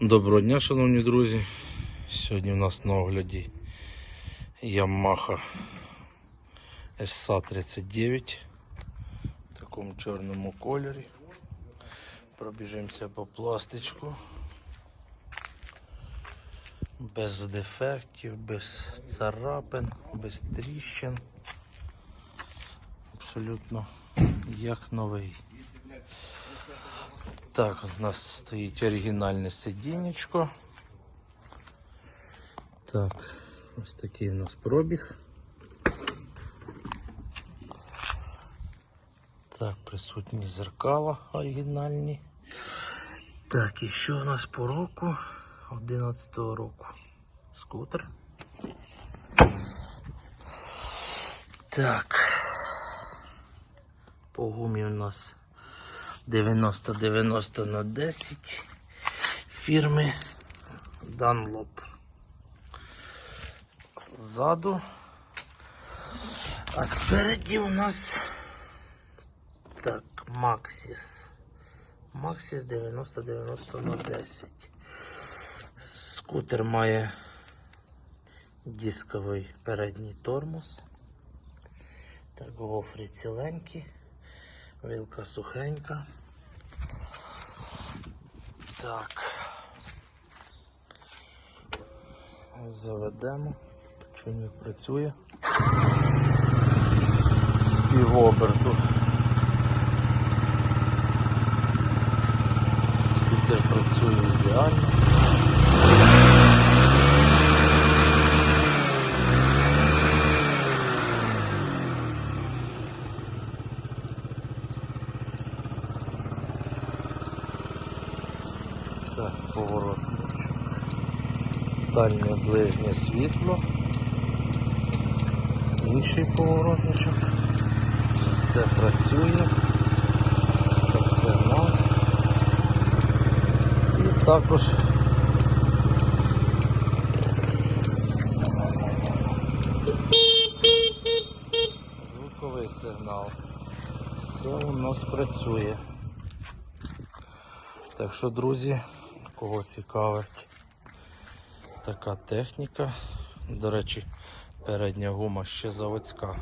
Доброго дня, шановні друзі. Сьогодні у нас на огляді Yamaha SA39 в такому чорному кольорі. Пробіжимося по пластичку. Без дефектів, без царапин, без тріщин. Абсолютно як новий. Так, у нас стоїть оригінальне сидінечко. Так, ось такий у нас пробіг. Так, присутні зеркала оригінальні. Так, і що у нас по року? 11-го року. Скутер. Так. По гумі у нас 90-90 на 10 фірми Dunlop. Ззаду. А спереді у нас так, Maxis. Maxis 90-90 на 10. Скутер має дисковий передній тормоз. Так, гофри ціленькі. Вилка сухенька. Так. Заведемо. Чуник працює. З півоберту. Скутер працює ідеально. Так, поворотничок. Дальнє ближнє світло. Інший поворотничок. Все працює. Стоп-сигнал. І також звуковий сигнал. Все у нас працює. Так що, друзі, кого цікавить така техніка. До речі, передня гума ще заводська.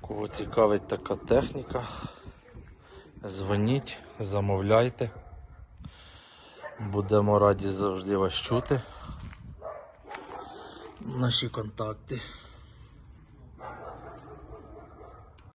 Кого цікавить така техніка, дзвоніть, замовляйте. Будемо раді завжди вас чути. Наші контакти